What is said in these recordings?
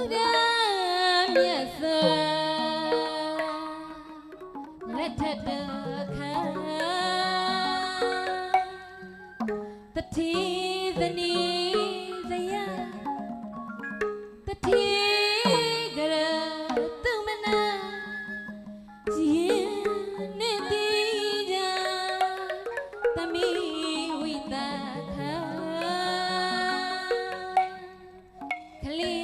ကမြတ်စွာလက်ထတခံတတိသနီဇယတတိကရသူမနာကြည်နေတိကြတမီဝိတခခလေး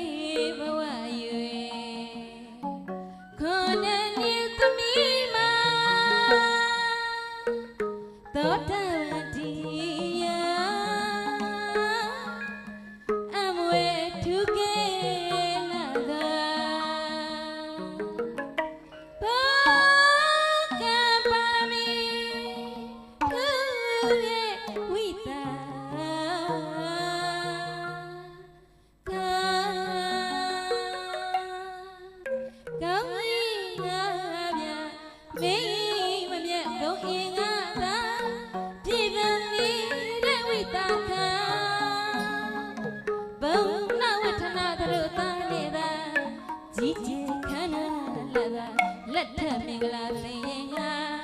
လက်ထက်မင်္ဂလာစင်ဟာ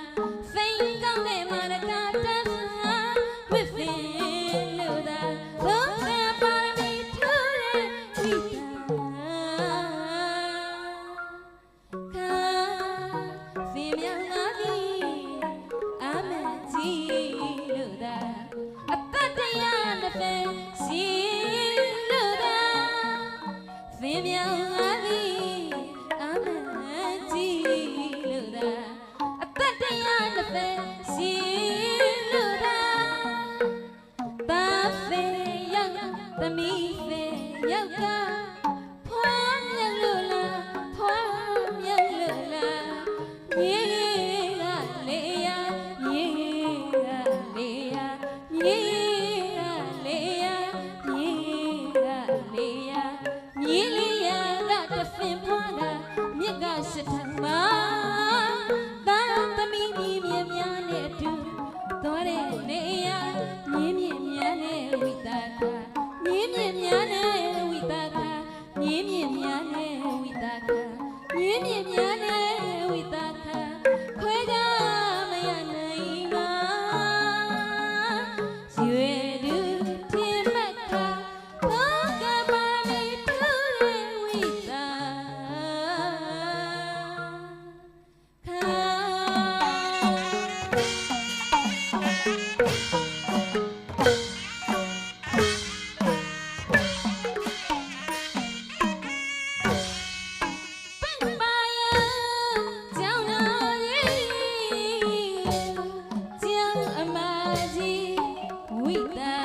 ဖေရောက်သမီးဖေရောက်က We.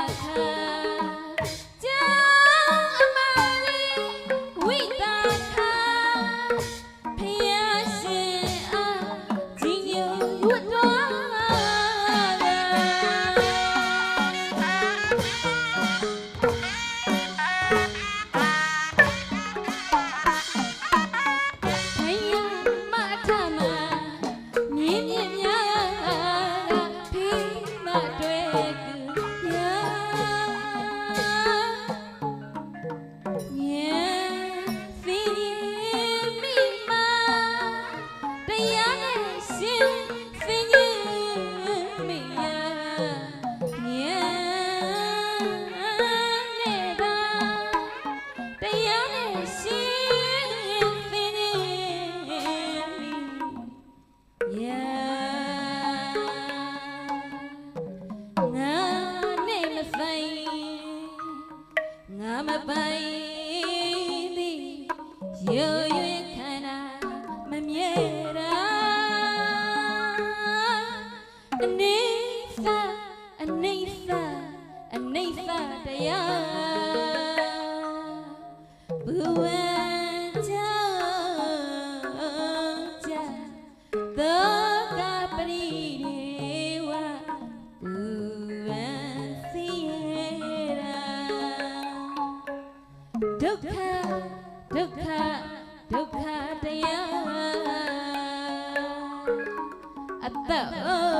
ငါမပိုင်သည်ရွရွ 那嗯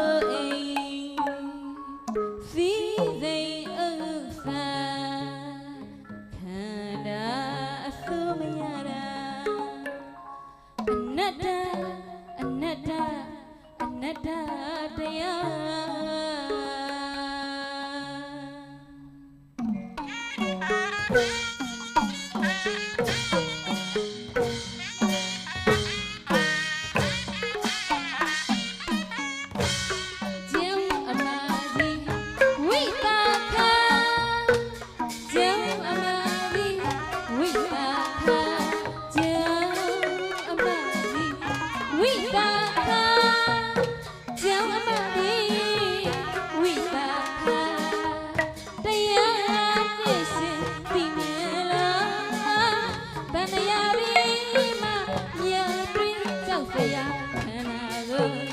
love.